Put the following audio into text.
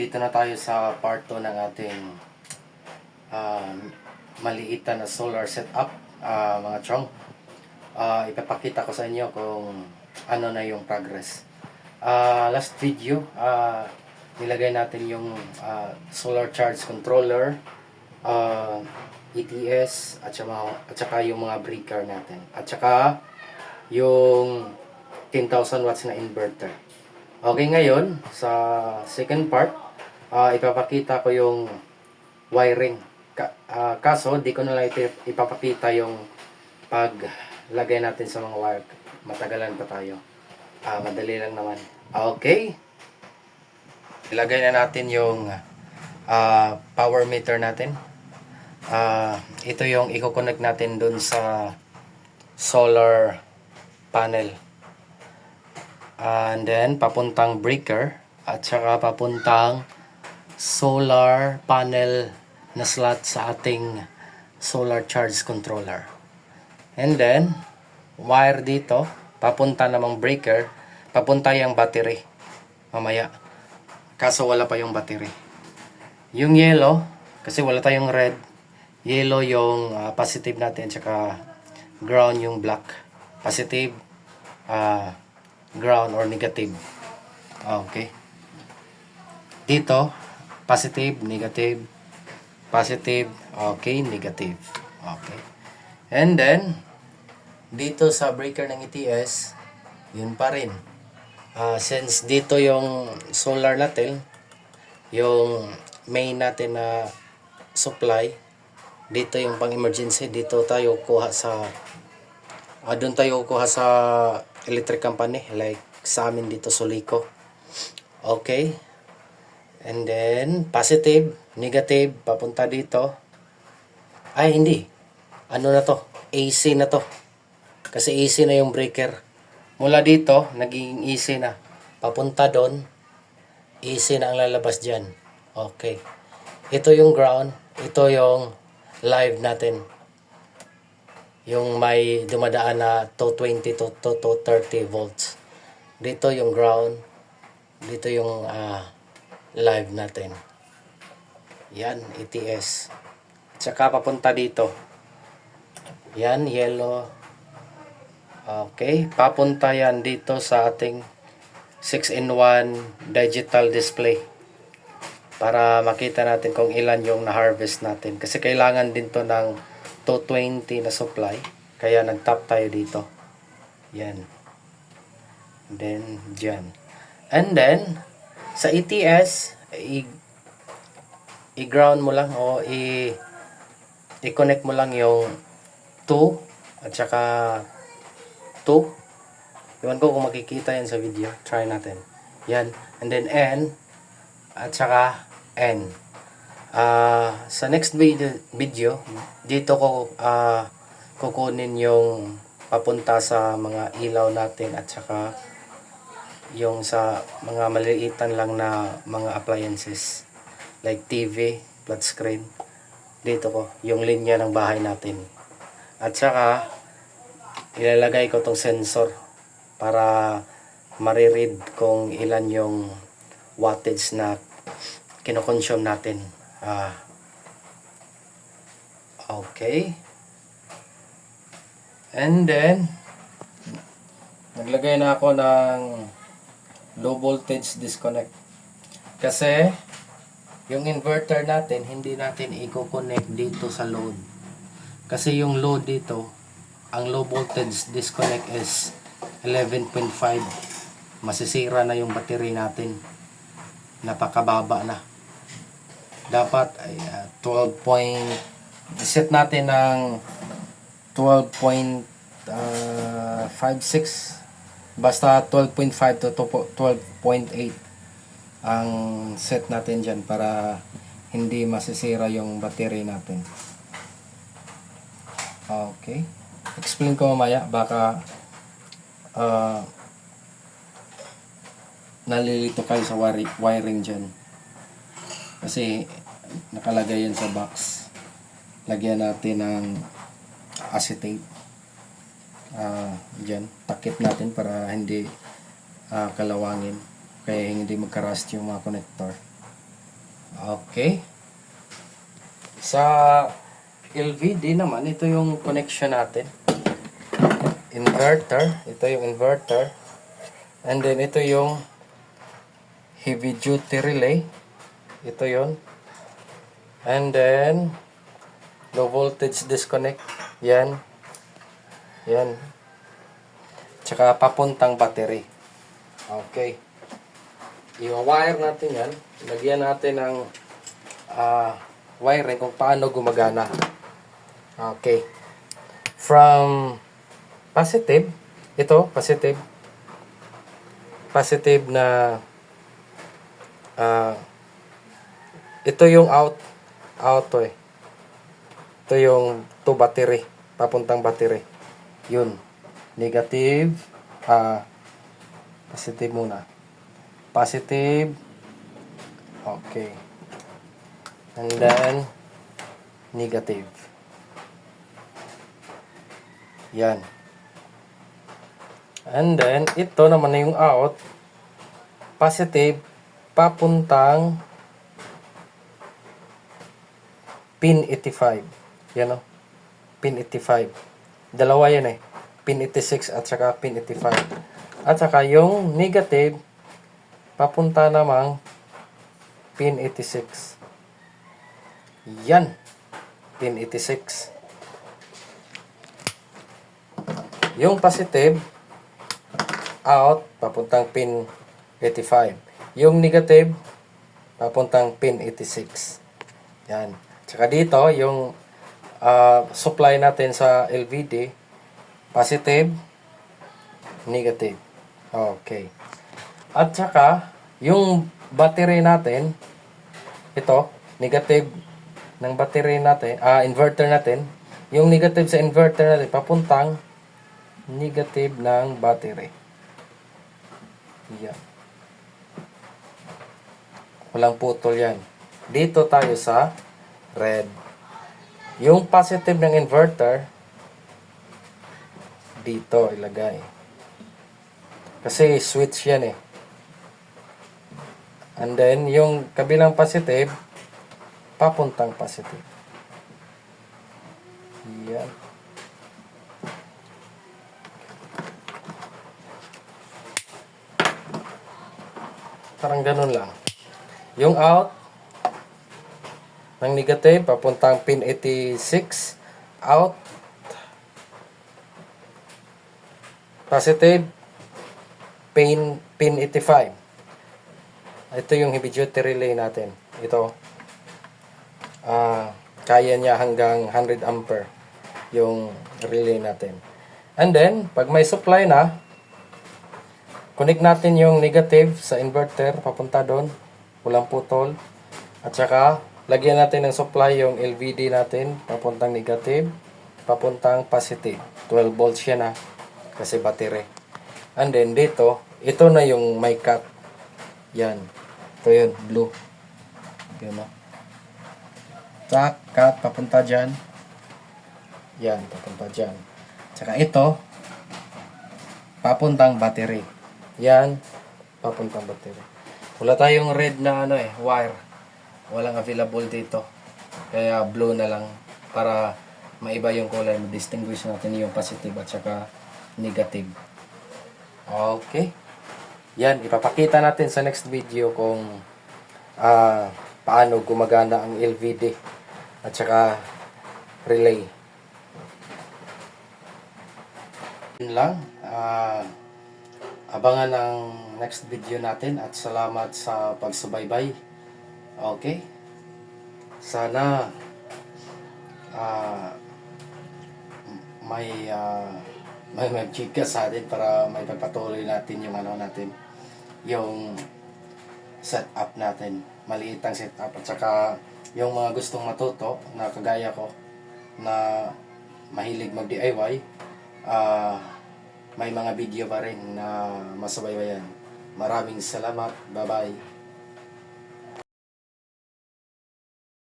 nandito na tayo sa part 2 ng ating um, maliitan na solar setup, ah, mga chong. Ah, ipapakita ko sa inyo kung ano na yung progress. Ah, last video, ah, nilagay natin yung ah, solar charge controller, ah, ETS, at saka, at saka yung mga breaker natin. At saka yung 10,000 watts na inverter. Okay, ngayon, sa second part, ah, ipapakita ko yung wiring. Ka- ah, kaso, di ko na lang ipapakita yung paglagay natin sa mga wire. Matagalan pa tayo. Ah, madali lang naman. Okay. Ilagay na natin yung ah, power meter natin. Ah, ito yung i-connect natin dun sa solar panel. And then, papuntang breaker at saka papuntang solar panel na slot sa ating solar charge controller. And then, wire dito, papunta namang breaker, papunta yung battery. Mamaya. Kaso wala pa yung battery. Yung yellow, kasi wala tayong red, yellow yung ah, positive natin, tsaka ground yung black. Positive, ah, ground or negative. Ah, Okay. Dito, positive, negative, positive, okay, negative. Okay. And then, dito sa breaker ng ETS, yun pa rin. Ah, since dito yung solar natin, yung main natin na supply, dito yung pang emergency, dito tayo kuha sa Ah, doon tayo kuha sa electric company like sa amin dito Solico. Okay. And then positive, negative papunta dito. Ay hindi. Ano na to? AC na to. Kasi AC na yung breaker. Mula dito, naging AC na. Papunta doon, AC na ang lalabas diyan. Okay. Ito yung ground, ito yung live natin yung may dumadaan na 220 to, to, to 30 volts. Dito yung ground, dito yung ah, live natin. Yan, ETS. Tsaka papunta dito. Yan, yellow. Okay, papunta yan dito sa ating 6-in-1 digital display para makita natin kung ilan yung na-harvest natin. Kasi kailangan din to ng 220 na supply. Kaya nag-top tayo dito. Yan. Then, dyan. And then, sa ETS, i-ground mo lang o i- i-connect mo lang yung 2 at saka 2. Iwan ko kung makikita yan sa video. Try natin. Yan. And then N at saka N. Ah, sa next video, video dito ko ah, kukunin yung papunta sa mga ilaw natin at saka yung sa mga maliliitan lang na mga appliances like TV, flat screen dito ko yung linya ng bahay natin at saka ilalagay ko tong sensor para mariread kung ilan yung wattage na kinokonsume natin Ah. Okay. And then, naglagay na ako ng low voltage disconnect. Kasi, yung inverter natin, hindi natin i-connect dito sa load. Kasi yung load dito, ang low voltage disconnect is 11.5. Masisira na yung battery natin. Napakababa na dapat ay ah, 12 point set natin ng 12.56 basta 12.5 to 12.8 ang set natin dyan para hindi masisira yung battery natin okay explain ko mamaya baka ah, nalilito kayo sa wiri- wiring dyan kasi nakalagay yan sa box. Lagyan natin ng acetate. Ah, diyan, takip natin para hindi ah, kalawangin. Kaya hindi magka-rust yung mga connector. Okay. Sa LVD naman, ito yung connection natin. Inverter. Ito yung inverter. And then, ito yung heavy duty relay. Ito yon. And then, low voltage disconnect. Yan. Yan. Tsaka papuntang battery. Okay. I-wire natin yan. Lagyan natin ng ah, wiring kung paano gumagana. Okay. From positive, ito, positive. Positive na ah, ito yung out out to eh. Ito yung to battery, papuntang battery. Yun. Negative, ah, positive muna. Positive. Okay. And then, negative. Yan. And then, ito naman na yung out. Positive, papuntang pin 85. Yan o. Pin 85. Dalawa yan eh. Pin 86 at saka pin 85. At saka yung negative, papunta namang pin 86. Yan. Pin 86. Yung positive, out, papuntang pin 85. Yung negative, papuntang pin 86. Yan. Tsaka dito, yung ah, supply natin sa LVD, positive, negative. Okay. At saka, yung battery natin, ito, negative ng battery natin, ah, inverter natin, yung negative sa inverter natin, papuntang negative ng battery. Yan. Walang putol yan. Dito tayo sa red. Yung positive ng inverter, dito ilagay. Kasi switch yan eh. And then, yung kabilang positive, papuntang positive. Yan. Parang ganun lang. Yung out, ng negative, papuntang pin 86, out, positive, pin, pin 85. Ito yung heavy duty relay natin. Ito. Ah, kaya niya hanggang 100 ampere yung relay natin. And then, pag may supply na, connect natin yung negative sa inverter papunta doon. Walang putol. At saka, lagyan natin ng supply yung LVD natin papuntang negative, papuntang positive. 12 volts yan na kasi battery. And then dito, ito na yung may cut. Yan. Ito yun, blue. Yun o. Tack, cut, papunta dyan. Yan, papunta dyan. Tsaka ito, papuntang battery. Yan, papuntang battery. Wala tayong red na ano eh, wire. Walang available dito. Kaya blue na lang para maiba yung kulay. Distinguish natin yung positive at saka negative. Okay. Yan, ipapakita natin sa next video kung ah paano gumagana ang LVD at saka relay. Yun lang. Ah, abangan ang next video natin at salamat sa pagsubaybay. Okay? Sana ah may ah, may magchika sa atin para may pagpatuloy natin yung ano natin yung setup natin. Maliit ang setup at saka yung mga gustong matuto na kagaya ko na mahilig mag DIY ah may mga video pa rin na masubaybayan maraming salamat. Bye bye